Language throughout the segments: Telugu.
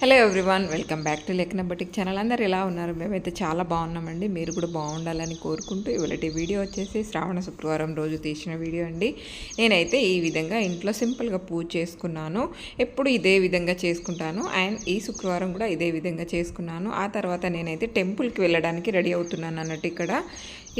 Hello everyone welcome back to లెక్కన బటిక్ ఛానల్ అందరు ఎలా ఉన్నారు? మేమైతే చాలా బాగున్నామండి. మీరు కూడా బాగుండాలని కోరుకుంటూ ఇవాళ వీడియో వచ్చేసి శ్రావణ శుక్రవారం రోజు తీసిన వీడియో అండి. నేనైతే ఈ విధంగా ఇంట్లో సింపుల్గా పూజ చేసుకున్నాను. ఎప్పుడు ఇదే విధంగా చేసుకుంటాను. అండ్ ఈ శుక్రవారం కూడా ఇదే విధంగా చేసుకున్నాను. ఆ తర్వాత నేనైతే టెంపుల్కి వెళ్ళడానికి రెడీ అవుతున్నాను అన్నట్టు ఇక్కడ.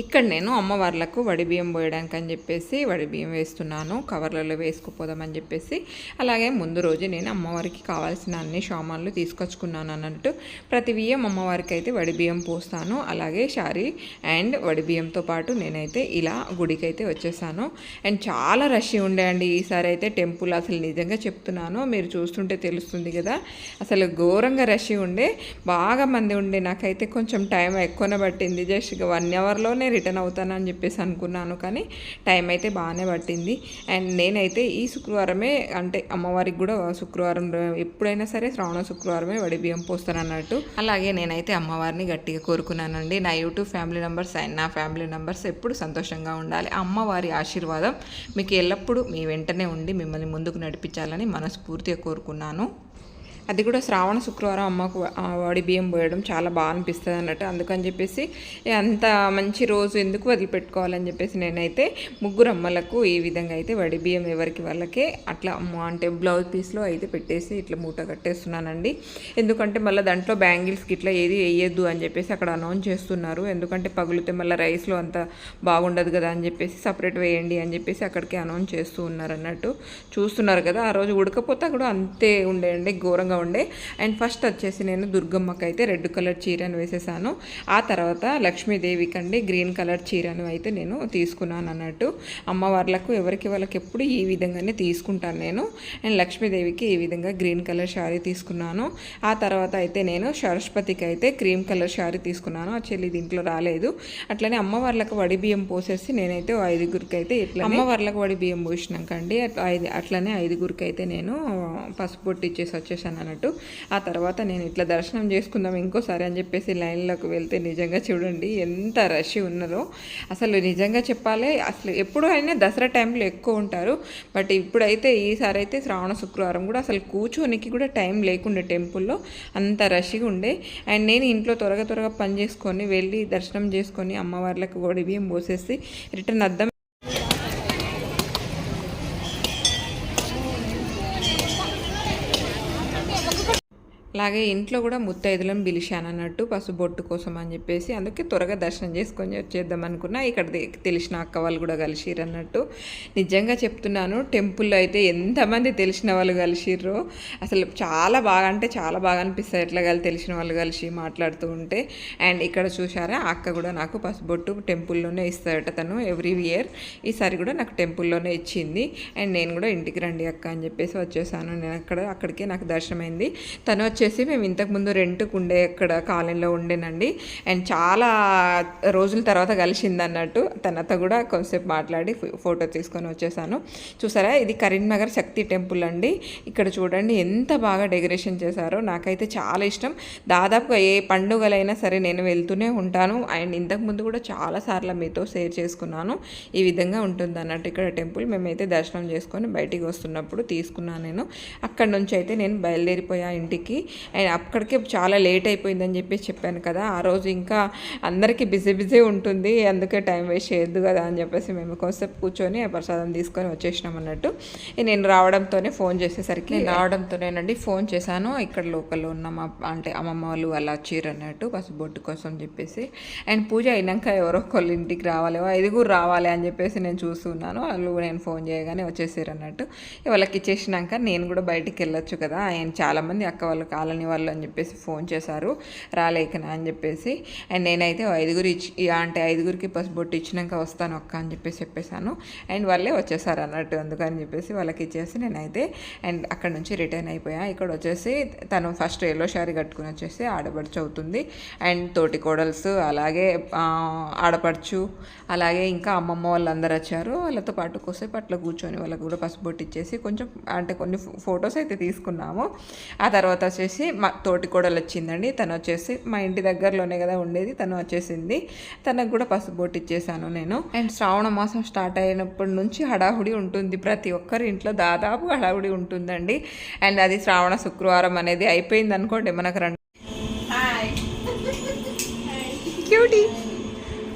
ఇక్కడ నేను అమ్మవార్లకు వడిబియ్యం పోయడానికి అని చెప్పేసి వడిబియ్యం వేస్తున్నాను కవర్లలో వేసుకుపోదామని చెప్పేసి. అలాగే ముందు రోజు నేను అమ్మవారికి కావాల్సిన అన్ని సామాన్లు తీసుకొచ్చుకున్నాను అన్నట్టు. ప్రతి బియ్యం అమ్మవారికి అయితే వడిబియ్యం పోస్తాను. అలాగే శారీ అండ్ వడిబియ్యంతో పాటు నేనైతే ఇలా గుడికి అయితే వచ్చేసాను. అండ్ చాలా రష్ ఉండే అండి ఈసారి అయితే టెంపుల్ అసలు నిజంగా చెప్తున్నాను. మీరు చూస్తుంటే తెలుస్తుంది కదా. అసలు ఘోరంగా రష్ ఉండే బాగా మంది ఉండే. నాకైతే కొంచెం టైం ఎక్కువనే పట్టింది. జస్ట్ వన్ అవర్లోనే రిటర్న్ అవుతానని చెప్పేసి అనుకున్నాను. కానీ టైం అయితే బాగానే పట్టింది. అండ్ నేనైతే ఈ శుక్రవారమే అంటే అమ్మవారికి కూడా శుక్రవారం ఎప్పుడైనా సరే శ్రావణ శుక్రవారమే వడి బియ్యం పోస్తాను అన్నట్టు. అలాగే నేనైతే అమ్మవారిని గట్టిగా కోరుకున్నానండి. నా యూట్యూబ్ ఫ్యామిలీ మెంబర్స్ అండ్ నా ఫ్యామిలీ మెంబర్స్ ఎప్పుడు సంతోషంగా ఉండాలి. అమ్మవారి ఆశీర్వాదం మీకు ఎల్లప్పుడూ మీ వెంటనే ఉండి మిమ్మల్ని ముందుకు నడిపించాలని మనస్ఫూర్తిగా కోరుకున్నాను. అది కూడా శ్రావణ శుక్రవారం అమ్మకు ఆ వాడి బియ్యం పోయడం చాలా బాగా అనిపిస్తుంది అన్నట్టు. అందుకని చెప్పేసి అంత మంచి రోజు ఎందుకు వదిలిపెట్టుకోవాలని చెప్పేసి నేనైతే ముగ్గురు అమ్మలకు ఈ విధంగా అయితే వడి బియ్యం ఎవరికి వాళ్ళకే అట్లా అమ్మ అంటే బ్లౌజ్ పీస్లో అయితే పెట్టేసి ఇట్లా మూట కట్టేస్తున్నానండి. ఎందుకంటే మళ్ళీ దాంట్లో బ్యాంగిల్స్కి ఇట్లా ఏది వేయొద్దు అని చెప్పేసి అక్కడ అనౌన్స్ చేస్తున్నారు. ఎందుకంటే పగులితే మళ్ళీ రైస్లో అంత బాగుండదు కదా అని చెప్పేసి సపరేట్ వేయండి అని చెప్పేసి అక్కడికి అనౌన్స్ చేస్తూ ఉన్నారు అన్నట్టు. చూస్తున్నారు కదా ఆ రోజు ఉడకపోతే కూడా అంతే ఉండేయండి ఘోరంగా ఉండే. అండ్ ఫస్ట్ వచ్చేసి నేను దుర్గమ్మకి అయితే రెడ్ కలర్ చీరను వేసేసాను. ఆ తర్వాత లక్ష్మీదేవికి అండి గ్రీన్ కలర్ చీరను అయితే నేను తీసుకున్నాను అన్నట్టు. అమ్మవార్లకు ఎవరికి వాళ్ళకి ఎప్పుడు ఈ విధంగానే తీసుకుంటాను నేను. అండ్ లక్ష్మీదేవికి ఈ విధంగా గ్రీన్ కలర్ శారీ తీసుకున్నాను. ఆ తర్వాత అయితే నేను సరస్వతికి అయితే క్రీమ్ కలర్ శారీ తీసుకున్నాను. ఆ చెల్లి దీంట్లో రాలేదు. అట్లనే అమ్మవార్లకు వడి బియ్యం పోసేసి నేనైతే ఐదుగురికి అయితే ఇట్లా అమ్మవార్లకు వడి బియ్యం పోసినాక అండి? అట్లా ఐదు అట్లనే ఐదుగురికి అయితే నేను పసుపు పొట్టు ఇచ్చేసి వచ్చేసాను అన్నట్టు. ఆ తర్వాత నేను ఇట్లా దర్శనం చేసుకుందాం ఇంకోసారి అని చెప్పేసి లైన్లోకి వెళ్తే నిజంగా చూడండి ఎంత రష్ ఉన్నదో. అసలు నిజంగా చెప్పాలి అసలు ఎప్పుడు అయినా దసరా టైంలో ఎక్కువ ఉంటారు. బట్ ఇప్పుడైతే ఈసారి అయితే శ్రావణ శుక్రవారం కూడా అసలు కూర్చోనికి కూడా టైం లేకుండే టెంపుల్లో అంత రష్గా ఉండే. అండ్ నేను ఇంట్లో త్వరగా త్వరగా పని చేసుకొని వెళ్ళి దర్శనం చేసుకొని అమ్మవార్లకు కూడా బియ్యం పోసేసి రిటర్న్ అద్దం అలాగే ఇంట్లో కూడా ముత్తైదులను పిలిచాను అన్నట్టు పసుబొట్టు కోసం అని చెప్పేసి అందుకే త్వరగా దర్శనం చేసుకొని వచ్చేద్దాం అనుకున్నా. ఇక్కడ తెలిసిన అక్క వాళ్ళు కూడా కలిసిరు అన్నట్టు. నిజంగా చెప్తున్నాను టెంపుల్లో అయితే ఎంతమంది తెలిసిన వాళ్ళు కలిసిర్రో అసలు చాలా బాగా అంటే చాలా బాగా అనిపిస్తుంది ఎట్లా కలిసి తెలిసిన వాళ్ళు కలిసి మాట్లాడుతూ ఉంటే. అండ్ ఇక్కడ చూసారా అక్క కూడా నాకు పసుబొట్టు టెంపుల్లోనే ఇస్తాడట తను ఎవ్రీ ఇయర్. ఈసారి కూడా నాకు టెంపుల్లోనే ఇచ్చింది. అండ్ నేను కూడా ఇంటికి రండి అక్క అని చెప్పేసి వచ్చేసాను. నేను అక్కడ అక్కడికే నాకు దర్శనమైంది. తను వచ్చేసి మేము ఇంతకుముందు రెంట్కు ఉండే అక్కడ కాలనీలో ఉండేనండి. అండ్ చాలా రోజుల తర్వాత కలిసింది అన్నట్టు తనతో కూడా కొంతసేపు మాట్లాడి ఫో- ఫోటో తీసుకొని వచ్చేసాను. చూసారా? ఇది కరీంనగర్ శక్తి టెంపుల్ అండి. ఇక్కడ చూడండి ఎంత బాగా డెకరేషన్ చేశారో. నాకైతే చాలా ఇష్టం. దాదాపుగా ఏ పండుగలైనా సరే నేను వెళ్తూనే ఉంటాను. అండ్ ఇంతకుముందు కూడా చాలాసార్లు మీతో షేర్ చేసుకున్నాను. ఈ విధంగా ఉంటుంది అన్నట్టు ఇక్కడ టెంపుల్. మేమైతే దర్శనం చేసుకొని బయటికి వస్తున్నప్పుడు తీసుకున్నాను నేను. అక్కడ నుంచి అయితే నేను బయలుదేరిపోయా ఇంటికి. అండ్ అక్కడికే చాలా లేట్ అయిపోయిందని చెప్పేసి చెప్పాను కదా ఆ రోజు ఇంకా అందరికీ బిజీ బిజీ ఉంటుంది అందుకే టైం వేస్ట్ చేయొద్దు కదా అని చెప్పేసి మేము కొంతసేపు కూర్చొని ప్రసాదం తీసుకొని వచ్చేసినాం అన్నట్టు. నేను రావడంతోనే ఫోన్ చేసేసరికి రావడంతోనేనండి ఫోన్ చేశాను ఇక్కడ లోపల ఉన్న మా అంటే అమ్మమ్మ వాళ్ళు అలా వచ్చారు అన్నట్టు పసుబొట్టు కోసం చెప్పేసి. అండ్ పూజ అయినాక ఎవరో ఒకళ్ళు ఇంటికి రావాలి ఓ ఐదుగురు రావాలి అని చెప్పేసి నేను చూస్తున్నాను వాళ్ళు నేను ఫోన్ చేయగానే వచ్చేసారు అన్నట్టు. వాళ్ళకి ఇచ్చేసినాక నేను కూడా బయటికి వెళ్ళొచ్చు కదా ఆయన చాలామంది అక్క వాళ్ళు కాలనీ వాళ్ళు అని చెప్పేసి ఫోన్ చేశారు. రాలేకనా అని చెప్పేసి. అండ్ నేనైతే ఐదుగురు ఇచ్చి అంటే ఐదుగురికి పసుబొట్టు ఇచ్చినాక వస్తాను అక్క అని చెప్పేసి చెప్పేశాను. అండ్ వాళ్ళే వచ్చేసారు అన్నట్టు అందుకని చెప్పేసి వాళ్ళకి ఇచ్చేసి నేనైతే అండ్ అక్కడ నుంచి రిటర్న్ అయిపోయా. ఇక్కడ వచ్చేసి తను ఫస్ట్ ఎల్లో శారీ కట్టుకుని వచ్చేసి ఆడపడుచు అవుతుంది. అండ్ తోటి కోడల్స్ అలాగే ఆడపడుచు అలాగే ఇంకా అమ్మమ్మ వాళ్ళందరూ వచ్చారు. వాళ్ళతో పాటు కోసేపు అట్లా కూర్చొని వాళ్ళకి కూడా పసుపు బొట్టు ఇచ్చేసి కొంచెం అంటే కొన్ని ఫొటోస్ అయితే తీసుకున్నాము. ఆ తర్వాత వచ్చేసి వచ్చేసి మా తోటి కోడలు వచ్చిందండి తను వచ్చేసి మా ఇంటి దగ్గరలోనే కదా ఉండేది. తను వచ్చేసింది. తనకు కూడా పసుపు బొట్టు ఇచ్చేసాను నేను. అండ్ శ్రావణ మాసం స్టార్ట్ అయినప్పటి నుంచి హడాహుడి ఉంటుంది. ప్రతి ఒక్కరి ఇంట్లో దాదాపు హడాహుడి ఉంటుందండి. అండ్ అది శ్రావణ శుక్రవారం అనేది అయిపోయింది అనుకోండి. మనకు రెండు. క్యూటీ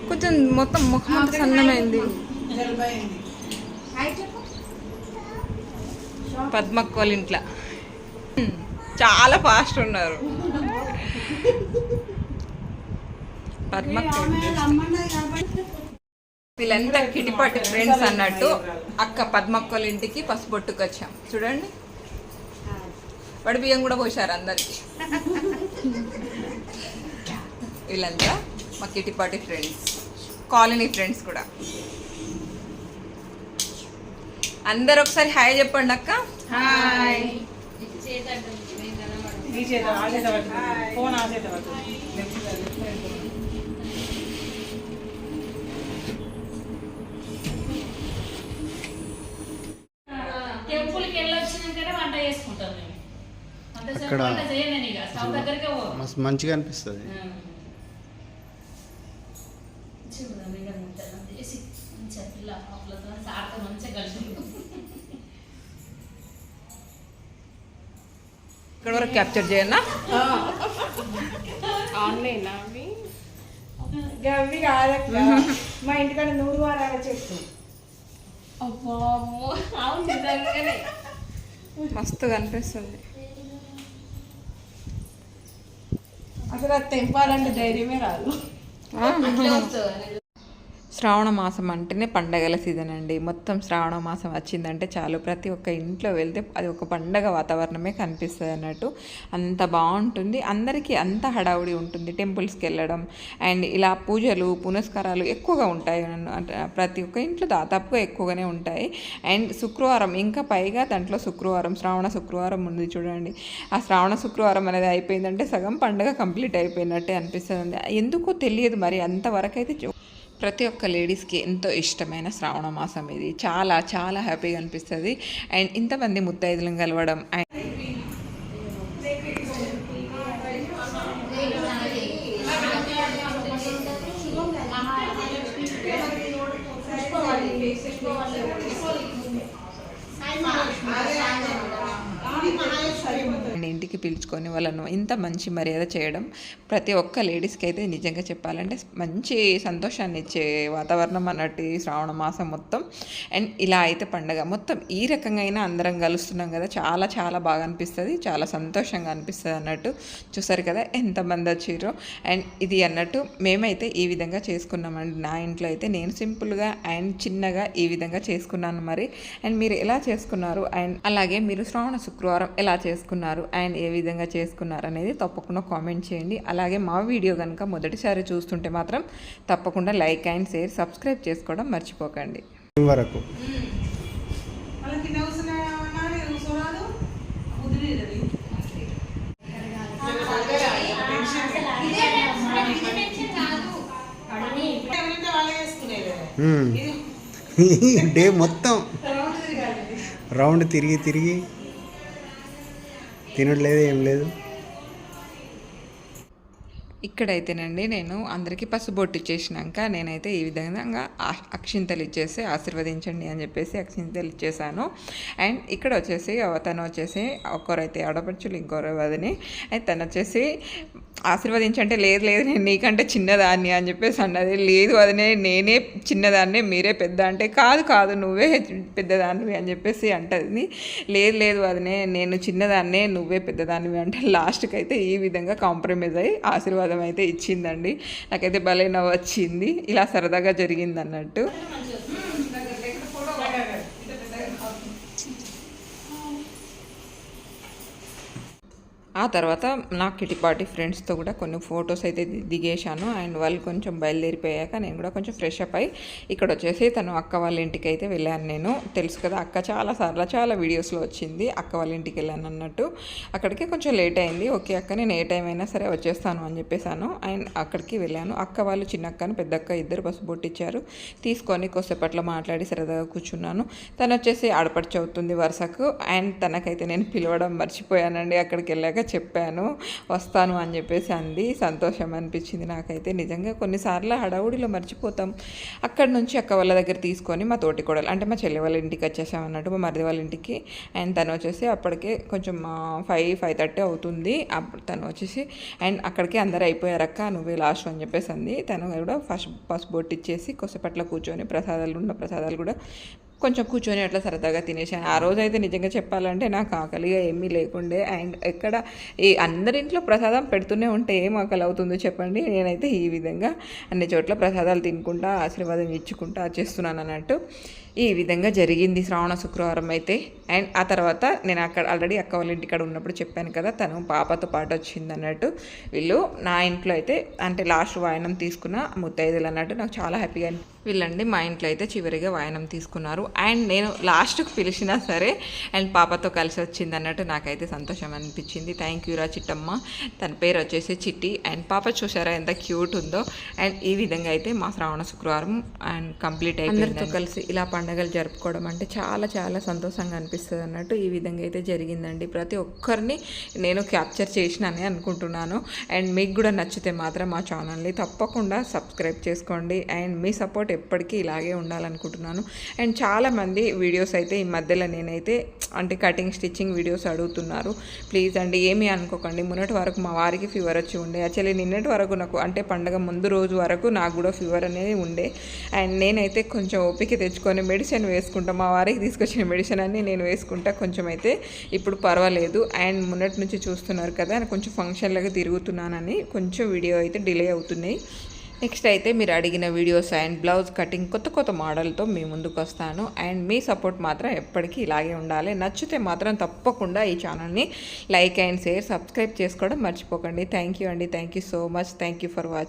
కొంచెం మొత్తం ముఖం అంతా సన్నమైంది. పద్మక్క వాళ్ళ ఇంట్లో హ్మ్, చాలా ఫాస్ట్ ఉన్నారు. పద్మక్క వీళ్ళంతా కిటిపాటి ఫ్రెండ్స్ అన్నట్టు అక్క పద్మక్క వాళ్ళ ఇంటికి పసుపొట్టుకు వచ్చాం చూడండి. వడి బియ్యం కూడా పోసారు అందరికి. వీళ్ళంతా మా కిటిపాటి ఫ్రెండ్స్ కాలనీ ఫ్రెండ్స్ కూడా. అందరు ఒకసారి హాయ్ చెప్పండి అక్క హాయ్ ఈ చేత ఆ చేత పట్టుకుంది ఫోన్ ఆ చేత పట్టుకుంది టెంపుల్కి వెళ్ళొచ్చినాకనే వంట చేసుకుంటాం మేము. అంతసేపు అక్కడ- వంట చేయను ఇక స్టవ్ దగ్గరికే పో మస్తు మంచిగా అనిపిస్తుంది. ఇక్కడ వరకు క్యాప్చర్ చేయన్నా ఆన్లైన్ అవి? కాదక్క. మా ఇంటికాడ నూరు వారాల చెట్టు మస్తుగా అనిపిస్తుంది అసలు అది తెంపాలంటే ధైర్యమే రాదు. శ్రావణ మాసం అంటేనే పండగల సీజన్ అండి. మొత్తం శ్రావణ మాసం వచ్చిందంటే చాలు. ప్రతి ఒక్క ఇంట్లో వెళ్తే అది ఒక పండగ వాతావరణమే కనిపిస్తుంది అన్నట్టు. అంత బాగుంటుంది. అందరికీ అంత హడావుడి ఉంటుంది టెంపుల్స్కి వెళ్ళడం. అండ్ ఇలా పూజలు పునస్కారాలు ఎక్కువగా ఉంటాయి. ప్రతి ఒక్క ఇంట్లో దాదాపుగా ఎక్కువగానే ఉంటాయి. అండ్ శుక్రవారం ఇంకా పైగా దాంట్లో శుక్రవారం శ్రావణ శుక్రవారం ఉంది చూడండి. ఆ శ్రావణ శుక్రవారం అనేది అయిపోయిందంటే సగం పండగ కంప్లీట్ అయిపోయినట్టే అనిపిస్తుంది ఎందుకో తెలియదు మరి అంతవరకు అయితే చూ- ప్రతి ఒక్క లేడీస్కి ఎంతో ఇష్టమైన శ్రావణ మాసం ఇది. చాలా చాలా హ్యాపీగా అనిపిస్తుంది. అండ్ ఇంతమంది ముత్తైదులను కలవడం అండ్ అండ్ ఇంటికి పిలుచుకొని వాళ్ళను ఇంత మంచి మర్యాద చేయడం ప్రతి ఒక్క లేడీస్కి అయితే నిజంగా చెప్పాలంటే మంచి సంతోషాన్ని ఇచ్చే వాతావరణం అన్నట్టు శ్రావణ మాసం మొత్తం. అండ్ ఇలా అయితే పండగ మొత్తం ఈ రకంగా అయినా అందరం కలుస్తున్నాం కదా చాలా చాలా బాగా అనిపిస్తుంది చాలా సంతోషంగా అనిపిస్తుంది అన్నట్టు చూసారు కదా ఎంతమంది వచ్చిర్రో. అండ్ ఇది అన్నట్టు మేమైతే ఈ విధంగా చేసుకున్నామండి నా ఇంట్లో అయితే నేను సింపుల్గా అండ్ చిన్నగా ఈ విధంగా చేసుకున్నాను మరి. అండ్ మీరు ఎలా చేసుకున్నారు? అండ్ అలాగే మీరు శ్రావణ శుక్రవారం ఎలా చేసుకున్నారు? అండ్ ఏ విధంగా చేసుకున్నారు అనేది తప్పకుండా కామెంట్ చేయండి. అలాగే మా వీడియో కనుక మొదటిసారి చూస్తుంటే మాత్రం తప్పకుండా లైక్ అండ్ షేర్ సబ్స్క్రైబ్ చేసుకోవడం మర్చిపోకండి. వరకు. డే మొత్తం. రౌండ్ తిరిగి తిరిగి తినట్లేదు లేదు ఏం లేదు. ఇక్కడైతేనండి నేను అందరికీ పసుబొట్టు ఇచ్చేసినాక నేనైతే ఈ విధంగా అక్షింతలు ఇచ్చేసి ఆశీర్వదించండి అని చెప్పేసి అక్షింతలు ఇచ్చేసాను. అండ్ ఇక్కడ వచ్చేసి తను వచ్చేసి ఒకరైతే ఆడపడుచులు ఇంకొకరు వదిని అయితే తను వచ్చేసి ఆశీర్వదించంటే లేదు లేదు నేను నీకంటే చిన్నదాన్ని అని చెప్పేసి అన్నది. లేదు అదనే నేనే చిన్నదాన్నే మీరే పెద్ద అంటే కాదు కాదు నువ్వే పెద్దదానివి అని చెప్పేసి అంటది. లేదు లేదు అదనే నేను చిన్నదాన్నే నువ్వే పెద్దదానివి అంటే లాస్ట్కి అయితే ఈ విధంగా కాంప్రమైజ్ అయ్యి ఆశీర్వాదం అయితే ఇచ్చిందండి. నాకైతే బలైన వచ్చింది ఇలా సరదాగా జరిగింది అన్నట్టు ఆ తర్వాత నా కిటిపాటి ఫ్రెండ్స్తో కూడా కొన్ని ఫొటోస్ అయితే దిగేశాను. అండ్ వాళ్ళు కొంచెం బయలుదేరిపోయాక నేను కూడా కొంచెం ఫ్రెష్ అప్ అయి ఇక్కడ వచ్చేసి తను అక్క వాళ్ళ ఇంటికి అయితే వెళ్ళాను నేను. తెలుసు కదా అక్క చాలా సార్లు చాలా వీడియోస్లో వచ్చింది అక్క వాళ్ళ ఇంటికి వెళ్ళాను అన్నట్టు. అక్కడికి కొంచెం లేట్ అయింది. ఓకే అక్క నేను ఏ టైం అయినా సరే వచ్చేస్తాను అని చెప్పేసాను అండ్ అక్కడికి వెళ్ళాను. అక్క వాళ్ళు చిన్న అక్కను పెద్ద అక్క ఇద్దరు పసుపు బొట్టిచ్చారు. తీసుకొని కొద్దిసేపట్లో మాట్లాడి సరదాగా కూర్చున్నాను. తను వచ్చేసి ఆడపడిచి అవుతుంది వరుసకు. అండ్ తనకైతే నేను పిలవడం మర్చిపోయానండి అక్కడికి వెళ్ళాక. చెప్పాను వస్తాను అని చెప్పేసి అంది. సంతోషం అనిపించింది నాకైతే. నిజంగా కొన్నిసార్లు హడావుడిలో మర్చిపోతాం. అక్కడ నుంచి అక్క వాళ్ళ దగ్గర తీసుకొని మా తోటి కూడా అంటే మా చెల్లి వాళ్ళ ఇంటికి వచ్చేసాం అన్నట్టు మా మరిది వాళ్ళ ఇంటికి. అండ్ తను వచ్చేసి అప్పటికే కొంచెం ఫైవ్ ఫైవ్ థర్టీ అవుతుంది. అప్పుడు తను వచ్చేసి అండ్ అక్కడికి అందరు అయిపోయారు అక్క నువ్వే లాస్ట్ అని చెప్పేసి అంది. తను కూడా ఫస్ట్ ఫస్ట్ బొట్టు ఇచ్చేసి కొసపట్ల కూర్చొని ప్రసాదాలు ఉన్న ప్రసాదాలు కూడా కొంచెం కూర్చొని అట్లా సరదాగా తినేసాను ఆ రోజు అయితే నిజంగా చెప్పాలంటే నాకు ఆకలిగా ఏమీ లేకుండే. అండ్ ఎక్కడ ఈ అందరింట్లో ప్రసాదం పెడుతూనే ఉంటే ఏం ఆకలి అవుతుందో చెప్పండి. నేనైతే ఈ విధంగా అన్ని చోట్ల ప్రసాదాలు తినుకుంటా ఆశీర్వాదం ఇచ్చుకుంటా చేస్తున్నాను అన్నట్టు ఈ విధంగా జరిగింది శ్రావణ శుక్రవారం అయితే. అండ్ ఆ తర్వాత నేను అక్కడ ఆల్రెడీ అక్క వాళ్ళ ఇంటికాడ ఉన్నప్పుడు చెప్పాను కదా తను పాపతో పాటు వచ్చింది అన్నట్టు. వీళ్ళు నా ఇంట్లో అయితే అంటే లాస్ట్ వాయనం తీసుకున్న ముత్తైదులు అన్నట్టు నాకు చాలా హ్యాపీగా వీళ్ళండి మా ఇంట్లో అయితే చివరిగా వాయనం తీసుకున్నారు. అండ్ నేను లాస్ట్కి పిలిచినా సరే అండ్ పాపతో కలిసి వచ్చింది అన్నట్టు నాకైతే సంతోషం అనిపించింది. థ్యాంక్ యూ రా చిట్టమ్మ. తన పేరు వచ్చేసి చిట్టి. అండ్ పాప చూసారా ఎంత క్యూట్ ఉందో. అండ్ ఈ విధంగా అయితే మా శ్రావణ శుక్రవారం అండ్ కంప్లీట్ అయిపోయింది కలిసి ఇలా పండుగ పండగలు జరుపుకోవడం అంటే చాలా చాలా సంతోషంగా అనిపిస్తుంది అన్నట్టు ఈ విధంగా అయితే జరిగిందండి. ప్రతి ఒక్కరిని నేను క్యాప్చర్ చేసినానే అనుకుంటున్నాను. అండ్ మీకు కూడా నచ్చితే మాత్రం మా ఛానల్ని తప్పకుండా సబ్స్క్రైబ్ చేసుకోండి. అండ్ మీ సపోర్ట్ ఎప్పటికీ ఇలాగే ఉండాలనుకుంటున్నాను. అండ్ చాలామంది వీడియోస్ అయితే ఈ మధ్యలో నేనైతే అంటే కటింగ్ స్టిచ్చింగ్ వీడియోస్ అడుగుతున్నారు. ప్లీజ్ అండి ఏమీ అనుకోకండి. మొన్నటి వరకు మా వారికి ఫీవర్ వచ్చి ఉండే. యాక్చువల్లీ నిన్నటి వరకు నాకు అంటే పండగ ముందు రోజు వరకు నాకు కూడా ఫీవర్ అనేది ఉండే. అండ్ నేనైతే కొంచెం ఓపిక తెచ్చుకొని మెడిసిన్ వేసుకుంటా మా వారికి తీసుకొచ్చిన మెడిసిన్ అన్ని నేను వేసుకుంటా కొంచెం అయితే ఇప్పుడు పర్వాలేదు. అండ్ మొన్నటి నుంచి చూస్తున్నారు కదా కొంచెం ఫంక్షన్లకు తిరుగుతున్నానని కొంచెం వీడియో అయితే డిలే అవుతున్నాయి. నెక్స్ట్ అయితే మీరు అడిగిన వీడియోస్ అండ్ బ్లౌజ్ కటింగ్ కొత్త కొత్త మోడల్తో మీ ముందుకు వస్తాను. అండ్ మీ సపోర్ట్ మాత్రం ఎప్పటికీ ఇలాగే ఉండాలి. నచ్చితే మాత్రం తప్పకుండా ఈ ఛానల్ని లైక్ అండ్ షేర్ సబ్స్క్రైబ్ చేసుకోవడం మర్చిపోకండి. థ్యాంక్ యూ అండి. Thank you so much thank you for watching